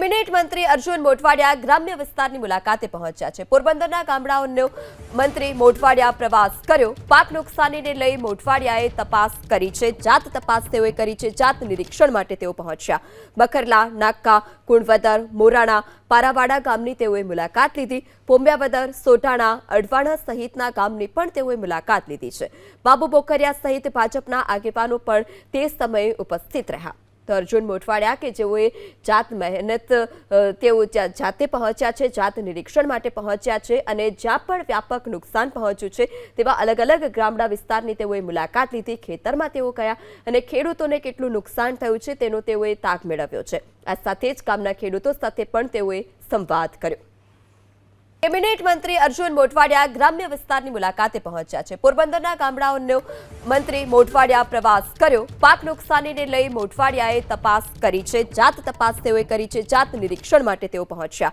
Cabinet મંત્રી અર્જુન મોઢવાડિયા ગ્રામ્ય વિસ્તારની મુલાકાતે પહોંચ્યા છે. પોરબંદરના ગામડાઓનો મંત્રી મોઢવાડિયા પ્રવાસ કર્યો. પાક નુકસાનીને લઈ મોટવાડિયાએ તપાસ કરી છે. જાત તપાસ તેઓએ કરી છે. જાત નિરીક્ષણ માટે તેઓ પહોંચ્યા. બખરલા, નાક્કા, કુણવદર, મોરાણા, પારાવાડા ગામની તેઓએ મુલાકાત લીધી. પોંબ્યાવદર સોટાણા અડવાણા સહિતના ગામની પણ તેઓએ મુલાકાત લીધી છે. બાબુ બોકરિયા સહિત ભાજપના આગેવાનો પણ તે સમયે ઉપસ્થિત રહ્યા. અર્જુન મોટવાડિયા કે જેઓએ જાત મહેનત તેઓ જાતે પહોંચ્યા છે, જાત નિરીક્ષણ માટે પહોંચ્યા છે અને જ્યાં પણ વ્યાપક નુકસાન પહોંચ્યું છે તેવા અલગ અલગ ગામડા વિસ્તારની તેઓએ મુલાકાત લીધી. ખેતરમાં તેઓ ગયા અને ખેડૂતોને કેટલું નુકસાન થયું છે તેનો તેઓએ તાગ મેળવ્યો છે. આ સાથે જ ગામના ખેડૂતો સાથે પણ તેઓએ સંવાદ કર્યો. કેબિનેટ મંત્રી અર્જુન મોટવાડિયા ગ્રામ્ય વિસ્તારની મુલાકાતે પહોંચ્યા છે. પોરબંદરના ગામડાઓનો મંત્રી મોઢવાડિયા પ્રવાસ કર્યો. પાક નુકસાનીને લઈ મોટવાડિયાએ તપાસ કરી છે. જાત તપાસ તેઓએ કરી છે. જાત નિરીક્ષણ માટે તેઓ પહોંચ્યા.